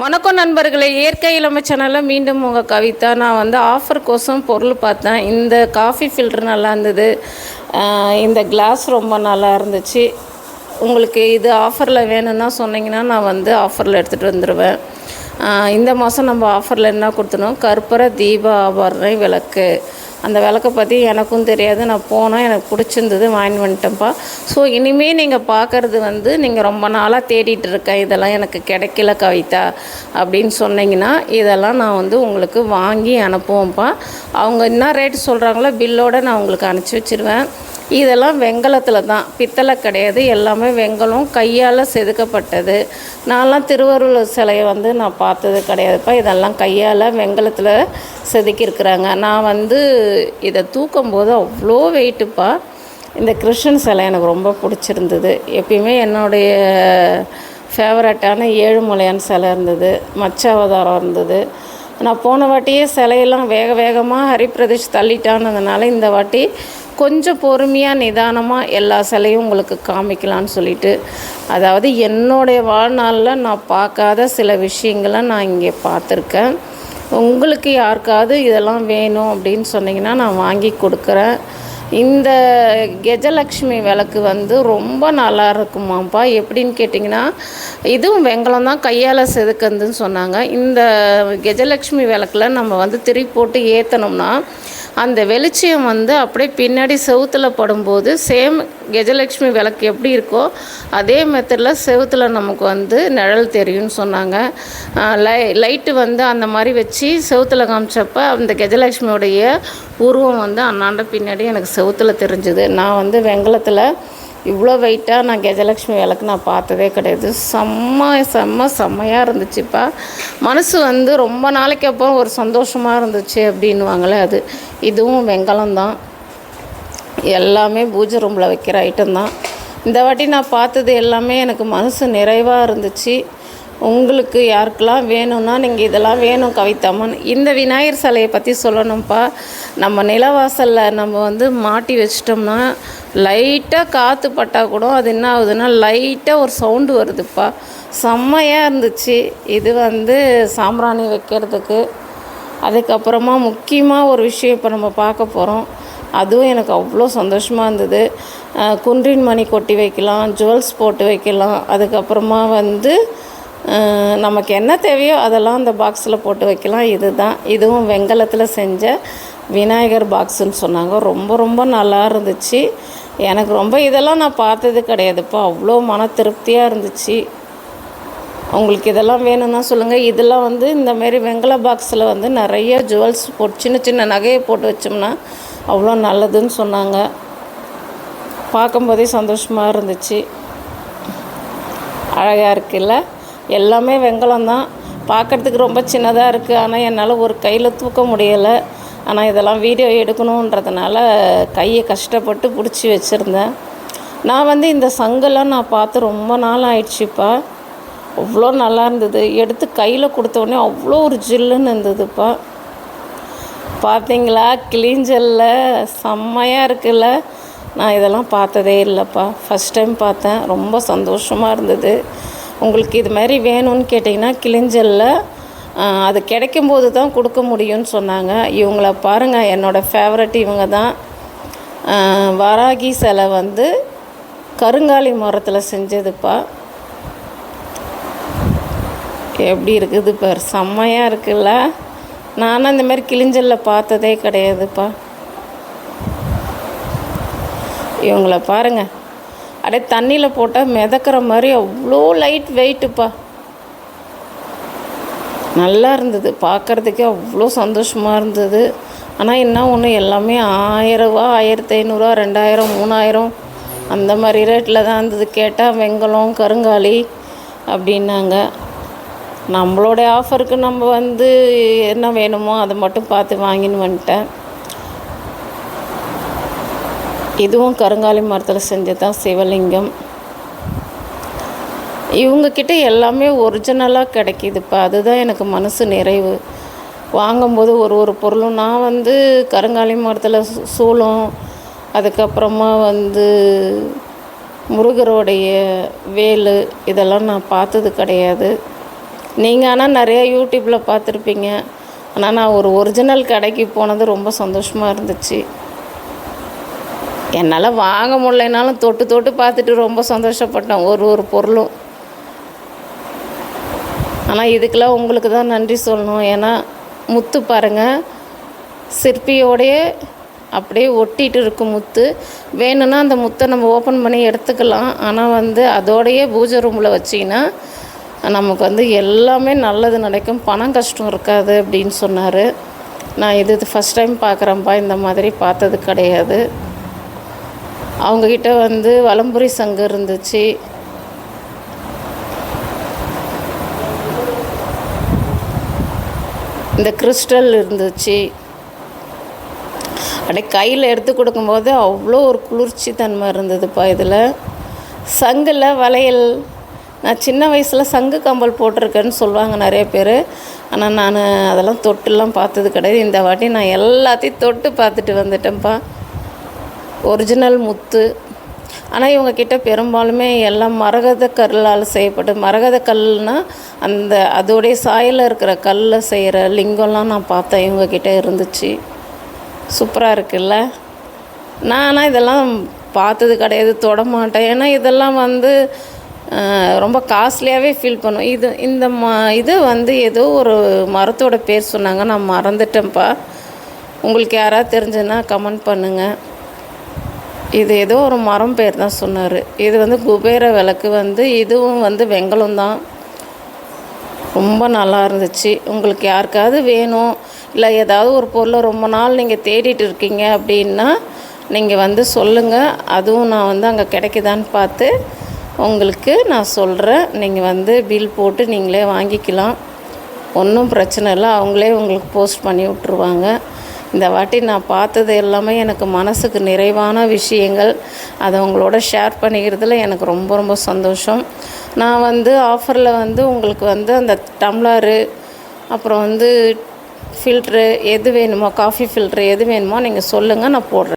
வணக்கம் நண்பர்களே. இயற்கை இளமை சேனலில் மீண்டும் உங்கள் கவிதா. நான் வந்து ஆஃபர் கோசம் பொருள் பார்த்தேன். இந்த காஃபி ஃபில்டர் நல்லா இருந்தது. இந்த கிளாஸ் ரொம்ப நல்லா இருந்துச்சு. உங்களுக்கு இது ஆஃபரில் வேணும்னா சொன்னீங்கன்னா நான் வந்து ஆஃபரில் எடுத்துகிட்டு வந்துடுவேன் இந்த மாதம் நம்ம ஆஃபரில் என்ன கொடுத்தனோம்? கற்பூர தீப ஆபரணை விளக்கு. அந்த விளக்கை பற்றி எனக்கும் தெரியாது. நான் போனேன். எனக்கு பிடிச்சிருந்தது. வாங்கி வந்துட்டேன்ப்பா. ஸோ இனிமேல் நீங்கள் பார்க்குறது வந்து நீங்கள் ரொம்ப நாளாக தேடிட்டு இருக்கேன் இதெல்லாம் எனக்கு கிடைக்கல கவிதா அப்படின்னு சொன்னீங்கன்னா இதெல்லாம் நான் வந்து உங்களுக்கு வாங்கி அனுப்புவேன்ப்பா அவங்க என்ன ரேட் சொல்கிறாங்களோ பில்லோடு நான் உங்களுக்கு அனுப்பிச்சி வச்சிருவேன். இதெல்லாம் வெங்கலத்தில் தான். பித்தளை கிடையாது. எல்லாமே வெங்கலம். கையால் செதுக்கப்பட்டது. நான்லாம் திருவாரூர் சிலையை வந்து நான் பார்த்தது கிடையாதுப்பா. இதெல்லாம் கையால் வெங்கலத்தில் செதுக்கியிருக்கிறாங்க. நான் வந்து இதை தூக்கும் போது அவ்வளோ வெயிட்டுப்பா. இந்த கிருஷ்ணன் சிலை எனக்கு ரொம்ப பிடிச்சிருந்தது. எப்பயுமே என்னுடைய ஃபேவரட்டான ஏழுமலையான் சிலை இருந்தது. மச்ச அவதாரம் இருந்தது. நான் போன வாட்டியே சிலையெல்லாம் வேக வேகமாக ஹரிப்பிரதேஷ் தள்ளிட்டானதுனால இந்த வாட்டி கொஞ்சம் பொறுமையாக நிதானமாக எல்லா சிலையும் உங்களுக்கு காமிக்கலான்னு சொல்லிட்டு அதாவது என்னுடைய வாழ்நாளில் நான் பார்க்காத சில விஷயங்களை நான் இங்கே பார்த்துருக்கேன். உங்களுக்கு யாருக்காவது இதெல்லாம் வேணும் அப்படின்னு சொன்னீங்கன்னா நான் வாங்கி கொடுக்குறேன். இந்த கெஜலக்ஷ்மி விளக்கு வந்து ரொம்ப நல்லா இருக்குமாப்பா எப்படின்னு கேட்டிங்கன்னா இதுவும் வெங்கலம் தான் கையால் செதுக்குதுன்னு சொன்னாங்க. இந்த கெஜலக்ஷ்மி விளக்கில் நம்ம வந்து திரி போட்டு ஏற்றணும்னா அந்த வெளிச்சம் வந்து அப்படியே பின்னாடி செவுத்தில் படும்போது சேம் கெஜலக்ஷ்மி விளக்கு எப்படி இருக்கோ அதே மெத்தடில் செவுத்தில் நமக்கு வந்து நிழல் தெரியும்னு சொன்னாங்க. லை லைட்டு வந்து அந்த மாதிரி வச்சு செவுத்தில் காமிச்சப்ப அந்த கெஜலக்ஷ்மியோடைய உருவம் வந்து அண்ணாண்ட பின்னாடி எனக்கு செவுத்தில் தெரிஞ்சுது. நான் வந்து வெங்கலத்தில் இவ்வளோ வெயிட்டாக நான் கஜலக்ஷ்மி விளக்கு நான் பார்த்ததே கிடையாது. செம்ம செம்ம செம்மையாக இருந்துச்சுப்பா. மனசு வந்து ரொம்ப நாளைக்கு அப்புறம் ஒரு சந்தோஷமாக இருந்துச்சு அப்படின்வாங்களே அது. இதுவும் வெங்கலம் தான். எல்லாமே பூஜை ரூமில் வைக்கிற ஐட்டம் தான். இந்த வாட்டி நான் பார்த்தது எல்லாமே எனக்கு மனசு நிறைவாக இருந்துச்சு. உங்களுக்கு யாருக்கெல்லாம் வேணும்னா நீங்கள் இதெல்லாம் வேணும் கவிதாமன். இந்த விநாயகர் சிலையை பற்றி சொல்லணும்ப்பா. நம்ம நிலவாசலில் நம்ம வந்து மாட்டி வச்சிட்டோம்னா லைட்டாக காற்று பட்டால் கூட அது என்ன ஆகுதுன்னா லைட்டாக ஒரு சவுண்டு வருதுப்பா. செம்மையாக இருந்துச்சு. இது வந்து சாம்பிராணி வைக்கிறதுக்கு. அதுக்கப்புறமா முக்கியமாக ஒரு விஷயம் இப்போ நம்ம பார்க்க போகிறோம் அதுவும் எனக்கு அவ்வளோ சந்தோஷமாக இருந்தது. குன்றின் மணி கொட்டி வைக்கலாம் ஜுவல்ஸ் போட்டு வைக்கலாம். அதுக்கப்புறமா வந்து நமக்கு என்ன தேவையோ அதெல்லாம் அந்த பாக்ஸில் போட்டு வைக்கலாம். இதுதான். இதுவும் வெங்கலத்தில் செஞ்ச விநாயகர் பாக்ஸுன்னு சொன்னாங்க. ரொம்ப ரொம்ப நல்லா இருந்துச்சு. எனக்கு ரொம்ப இதெல்லாம் நான் பார்த்தது கிடையாதுப்பா. அவ்வளோ மன திருப்தியாக இருந்துச்சு. உங்களுக்கு இதெல்லாம் வேணும்னா சொல்லுங்கள் இதெல்லாம் வந்து இந்தமாரி வெங்கல பாக்ஸில் வந்து நிறைய ஜுவல்ஸ் போட்டு சின்ன சின்ன நகையை போட்டு வச்சோம்னா அவ்வளோ நல்லதுன்னு சொன்னாங்க. பார்க்கும்போதே சந்தோஷமாக இருந்துச்சு. அழகாக இருக்குல்ல? எல்லாமே வெங்கலம் தான். பார்க்குறதுக்கு ரொம்ப சின்னதாக இருக்குது ஆனால் என்னால் ஒரு கையில் தூக்க முடியலை. ஆனால் இதெல்லாம் வீடியோ எடுக்கணுன்றதுனால கையை கஷ்டப்பட்டு பிடிச்சி வச்சுருந்தேன். நான் வந்து இந்த சங்கெல்லாம் நான் பார்த்து ரொம்ப நாள் ஆயிடுச்சுப்பா. அவ்வளோ நல்லா இருந்தது. எடுத்து கையில் கொடுத்தோடனே அவ்வளோ ஒரு ஜில்லுன்னு இருந்ததுப்பா. பார்த்தீங்களா? கிளிஞ்சல்ல செம்மையாக இருக்குல்ல? நான் இதெல்லாம் பார்த்ததே இல்லைப்பா. ஃபஸ்ட் டைம் பார்த்தேன். ரொம்ப சந்தோஷமாக இருந்தது. உங்களுக்கு இது மாதிரி வேணும்னு கேட்டிங்கன்னா கிளிஞ்சல்ல அது கிடைக்கும்போது தான் கொடுக்க முடியும்னு சொன்னாங்க. இவங்கள பாருங்கள் என்னோடய ஃபேவரட் இவங்க தான். வராகி சிலை வந்து கருங்காலி மரத்தில் செஞ்சதுப்பா. எப்படி இருக்குது பார் செம்மையாக இருக்குல்ல? நானும் இந்த மாதிரி கிளிஞ்சல்ல பார்த்ததே கிடையாதுப்பா. இவங்கள பாருங்க. அப்படியே தண்ணியில் போட்டால் மிதக்கிற மாதிரி அவ்வளோ லைட் வெயிட்டுப்பா நல்லா இருந்தது. பார்க்குறதுக்கே அவ்வளோ சந்தோஷமாக இருந்தது. ஆனால் என்ன ஒன்று எல்லாமே ஆயிரரூவா ஆயிரத்தி ஐநூறுரூவா ரெண்டாயிரம் மூணாயிரம் அந்த மாதிரி ரேட்டில் தான் இருந்தது. கேட்டால் வெங்கலம் கருங்காலி அப்படின்னாங்க. நம்மளோட ஆஃபருக்கு நம்ம வந்து என்ன வேணுமோ அதை மட்டும் பார்த்து வாங்கின்னு வந்துட்டேன். இதுவும் கருங்காலி மரத்தில் செஞ்சது தான் சிவலிங்கம். இவங்கக்கிட்ட எல்லாமே ஒரிஜினலாக கிடைக்கிதுப்பா. அதுதான் எனக்கு மனசு நிறைவு. வாங்கும்போது ஒரு ஒரு பொருளும் நான் வந்து கருங்காலி மரத்தில் சூளம் அதுக்கப்புறமா வந்து முருகருடைய வேல் இதெல்லாம் நான் பார்த்தது கிடையாது. நீங்கள் ஆனால் நிறையா யூடியூப்பில் பார்த்துருப்பீங்க. ஆனால் நான் ஒரு ஒரிஜினல் கடைக்கு போனது ரொம்ப சந்தோஷமாக இருந்துச்சு. என்னால் வாங்க முடியலைனாலும் தொட்டு தொட்டு பார்த்துட்டு ரொம்ப சந்தோஷப்பட்டேன். ஒரு ஒரு பொருளும். ஆனால் இதுக்கெல்லாம் உங்களுக்கு தான் நன்றி சொல்லணும். ஏன்னா முத்து பாருங்கள் சிற்பியோடையே அப்படியே ஒட்டிகிட்டு இருக்கும் முத்து. வேணும்னா அந்த முத்தை நம்ம ஓப்பன் பண்ணி எடுத்துக்கலாம். ஆனால் வந்து அதோடையே பூஜை ரூமில் வச்சிங்கன்னா நமக்கு வந்து எல்லாமே நல்லது நடக்கும். பணம் கஷ்டம் இருக்காது அப்படின்னு சொன்னார். நான் இது ஃபஸ்ட் டைம் பார்க்குறேன்ப்பா இந்த மாதிரி பார்த்தது கிடையாது. அவங்கக்கிட்ட வந்து வலம்புரி சங்கு இருந்துச்சு. இந்த கிறிஸ்டல் இருந்துச்சு. அப்படியே கையில் எடுத்து கொடுக்கும்போது அவ்வளோ ஒரு குளிர்ச்சி தன்மை இருந்ததுப்பா இதில். சங்கில் வளையல். நான் சின்ன வயசில் சங்கு கம்பல் போட்டிருக்கேன்னு சொல்லுவாங்க நிறைய பேர். ஆனால் நான் அதெல்லாம் தொட்டுலாம் பார்த்தது கிடையாது. இந்த வாட்டி நான் எல்லாத்தையும் தொட்டு பார்த்துட்டு வந்துட்டேன்ப்பா. ஒரிஜினல் முத்து. ஆனால் இவங்க கிட்ட பெரும்பாலுமே எல்லாம் மரகத கல்லால் செய்யப்பட்டு மரகத கல்னால் அந்த அதோடைய சாயலில் இருக்கிற கல்லில் செய்கிற லிங்கம்லாம் நான் பார்த்தேன். இவங்க கிட்ட இருந்துச்சு. சூப்பராக இருக்குல்ல? நான் ஆனால் இதெல்லாம் பார்த்தது கிடையாது தொட மாட்டேன். ஏன்னா இதெல்லாம் வந்து ரொம்ப காஸ்ட்லியாகவே ஃபீல் பண்ணும். இது இந்த ம இது வந்து ஏதோ ஒரு மரத்தோட பேர் சொன்னாங்க. நான் மறந்துட்டேன்ப்பா. உங்களுக்கு யாராவது தெரிஞ்சுன்னா கமெண்ட் பண்ணுங்கள் இது ஏதோ ஒரு மரம் பேர் தான் சொன்னார். இது வந்து குபேர விளக்கு வந்து இதுவும் வந்து வெங்கலம் தான். ரொம்ப நல்லா இருந்துச்சு. உங்களுக்கு யாருக்காவது வேணும் இல்லை ஏதாவது ஒரு பொருளை ரொம்ப நாள் நீங்கள் தேடிட்டு இருக்கீங்க அப்படின்னா நீங்கள் வந்து சொல்லுங்கள் அதுவும் நான் வந்து அங்கே கிடைக்குதான்னு பார்த்து உங்களுக்கு நான் சொல்கிறேன் நீங்கள் வந்து பில் போட்டு நீங்களே வாங்கிக்கலாம். ஒன்றும் பிரச்சனை இல்லை. அவங்களே உங்களுக்கு போஸ்ட் பண்ணி விட்ருவாங்க இந்த வாட்டி நான் பார்த்தது எல்லாமே எனக்கு மனசுக்கு நிறைவான விஷயங்கள். அதை உங்களோட ஷேர் பண்ணிக்கிறதுல எனக்கு ரொம்ப ரொம்ப சந்தோஷம். நான் வந்து ஆஃபரில் வந்து உங்களுக்கு வந்து அந்த டம்ளரு அப்புறம் வந்து ஃபில்ட்ரு எது வேணுமோ காஃபி ஃபில்ட்ரு எது வேணுமோ நீங்கள் சொல்லுங்கள் நான் போடுறேன்.